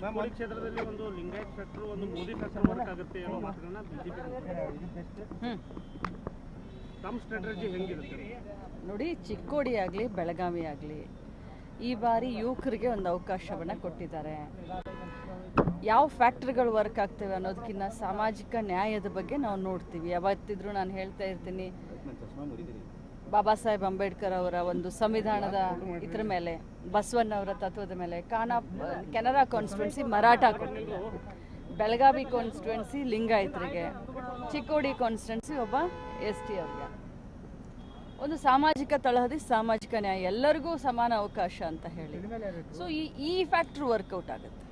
ಚಿಕ್ಕೋಡಿ ಕ್ಷೇತ್ರದಲ್ಲಿ ಒಂದು ಲಿಂಗಾಯತ್ ಫ್ಯಾಕ್ಟರ್ ಒಂದು ಮೋದಿ ಫ್ಯಾಕ್ಟರ್ ವರ್ಕ್ ಆಗುತ್ತೆ ಅನ್ನೋ ಮಾತುಗಳನ್ನ ಬಿಜೆಪಿ ಹ್ಞೂ ತಮ್ಮ ಸ್ಟ್ರಾಟಜಿ ಹೆಂಗಿರುತ್ತೆ? ನೋಡಿ ಚಿಕ್ಕೋಡಿ ಆಗಲಿ ಬೆಳಗಾವಿ ಆಗಲಿ ಈ ಬಾರಿ ಯುವಕರಿಗೆ ಒಂದು ಅವಕಾಶವನ್ನು ಕೊಟ್ಟಿದ್ದಾರೆ. ಯಾವ ಫ್ಯಾಕ್ಟ್ರಿಗಳು ವರ್ಕ್ ಆಗ್ತವೆ ಅನ್ನೋದಕ್ಕಿಂತ ಸಾಮಾಜಿಕ ನ್ಯಾಯದ ಬಗ್ಗೆ ನಾವು ನೋಡ್ತೀವಿ. ಯಾವತ್ತಿದ್ರೂ ನಾನು ಹೇಳ್ತಾ ಇರ್ತೀನಿ. ಬಾಬಾ ಸಾಹೇಬ್ ಅಂಬೇಡ್ಕರ್ ಅವರ ಒಂದು ಸಂವಿಧಾನದ ಇದ್ರ ಮೇಲೆ ಬಸವಣ್ಣವರ ತತ್ವದ ಮೇಲೆ, ಕಾನಾ, ಕೆನರಾ ಕಾನ್ಸ್ಟಿಟ್ಯೂನ್ಸಿ ಮರಾಠ ಬೆಳಗಾವಿ ಕಾನ್ಸ್ಟಿಟ್ಯೂನ್ಸಿ ಲಿಂಗಾಯತರಿಗೆ, ಚಿಕ್ಕೋಡಿ ಕಾನ್ಸ್ಟಿಟ್ಯೂನ್ಸಿ ಒಬ್ಬ ಎಸ್ ಟಿ ಅವರಿಗೆ. ಒಂದು ಸಾಮಾಜಿಕ ತಳಹದಿ, ಸಾಮಾಜಿಕ ನ್ಯಾಯ, ಎಲ್ಲರಿಗೂ ಸಮಾನ ಅವಕಾಶ ಅಂತ ಹೇಳಿ. ಸೊ ಈ ಈ ಫ್ಯಾಕ್ಟ್ರಿ ವರ್ಕೌಟ್ ಆಗುತ್ತೆ.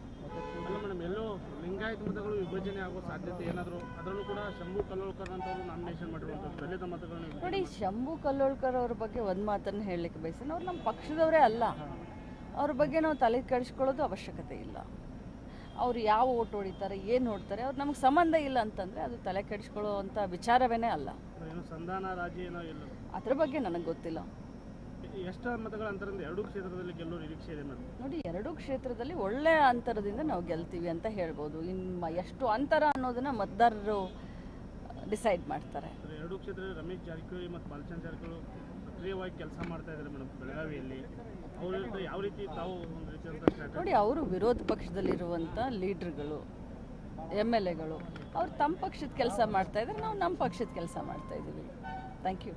ಮೇಡಮ್ ಎಲ್ಲೋ ಲಿಂಗಾಯತ್ ಮತಗಳು ವಿಭಜನೆ ಆಗೋ ಸಾಧ್ಯತೆ ಏನಾದರೂ ಅದರಲ್ಲೂ ಕೂಡ ಶಂಭು ಕಲ್ಲೋಳ್ಕರ್ ಅಂತವರು ನಾಮಿನೇಷನ್ ಮಾಡಿರುವಂಥದ್ದು ದಲಿತ ಮತಗಳನ್ನು ನೋಡಿ ಶಂಭು ಕಲ್ಲೋಳ್ಕರ್ ಅವ್ರ ಬಗ್ಗೆ ಒಂದು ಮಾತನ್ನು ಹೇಳಲಿಕ್ಕೆ ಬಯಸ್ತೇನೆ ಅವ್ರು ನಮ್ಮ ಪಕ್ಷದವರೇ ಅಲ್ಲ. ಅವ್ರ ಬಗ್ಗೆ ನಾವು ತಲೆ ಕೆಡಿಸ್ಕೊಳ್ಳೋದು ಅವಶ್ಯಕತೆ ಇಲ್ಲ. ಅವ್ರು ಯಾವ ಓಟ್ ಹೊಡಿತಾರೆ ಏನು ನೋಡ್ತಾರೆ ಅವ್ರು ನಮಗೆ ಸಂಬಂಧ ಇಲ್ಲ ಅಂತಂದರೆ ಅದು ತಲೆ ಕೆಡಿಸ್ಕೊಳ್ಳೋ ಅಂಥ ವಿಚಾರವೇ ಅಲ್ಲ. ಏನು ಸಂಧಾನ ರಾಜಿ ಏನೋ ಇಲ್ಲ. ಅದ್ರ ಬಗ್ಗೆ ನನಗೆ ಗೊತ್ತಿಲ್ಲ. ಎಷ್ಟು ಮತಗಳ ಅಂತರದಿಂದ ಎರಡೂ ಕ್ಷೇತ್ರದಲ್ಲಿ ಗೆಲ್ಲೋ ನಿರೀಕ್ಷೆ ಇದೆ ಮೇಡಮ್. ನೋಡಿ ಎರಡೂ ಕ್ಷೇತ್ರದಲ್ಲಿ ಒಳ್ಳೆಯ ಅಂತರದಿಂದ ನಾವು ಗೆಲ್ತೀವಿ ಅಂತ ಹೇಳ್ಬೋದು. ಇನ್ನು ಎಷ್ಟು ಅಂತರ ಅನ್ನೋದನ್ನ ಮತದಾರರು ಡಿಸೈಡ್ ಮಾಡ್ತಾರೆ. ಎರಡೂ ಕ್ಷೇತ್ರದಲ್ಲಿ ರಮೇಶ್ ಜಾರಕಿಹೊಳಿ ಮತ್ತು ಬಾಲಚಂದ್ರ ಜಾರಕಿಹೊಳಿ ಸಕ್ರಿಯವಾಗಿ ಕೆಲಸ ಮಾಡ್ತಾ ಇದ್ದಾರೆ ಮೇಡಮ್ ಬೆಳಗಾವಿಯಲ್ಲಿ. ಅವ್ರ ಯಾವ ರೀತಿ ತಾವು ನೋಡಿ ಅವರು ವಿರೋಧ ಪಕ್ಷದಲ್ಲಿರುವಂಥ ಲೀಡ್ರ್ಗಳು ಎಂ ಎಲ್ ಎಗಳು ಅವ್ರು ತಮ್ಮ ಪಕ್ಷದ ಕೆಲಸ ಮಾಡ್ತಾ ಇದ್ದಾರೆ ನಾವು ನಮ್ಮ ಪಕ್ಷದ ಕೆಲಸ ಮಾಡ್ತಾ ಇದ್ದೀವಿ. Thank you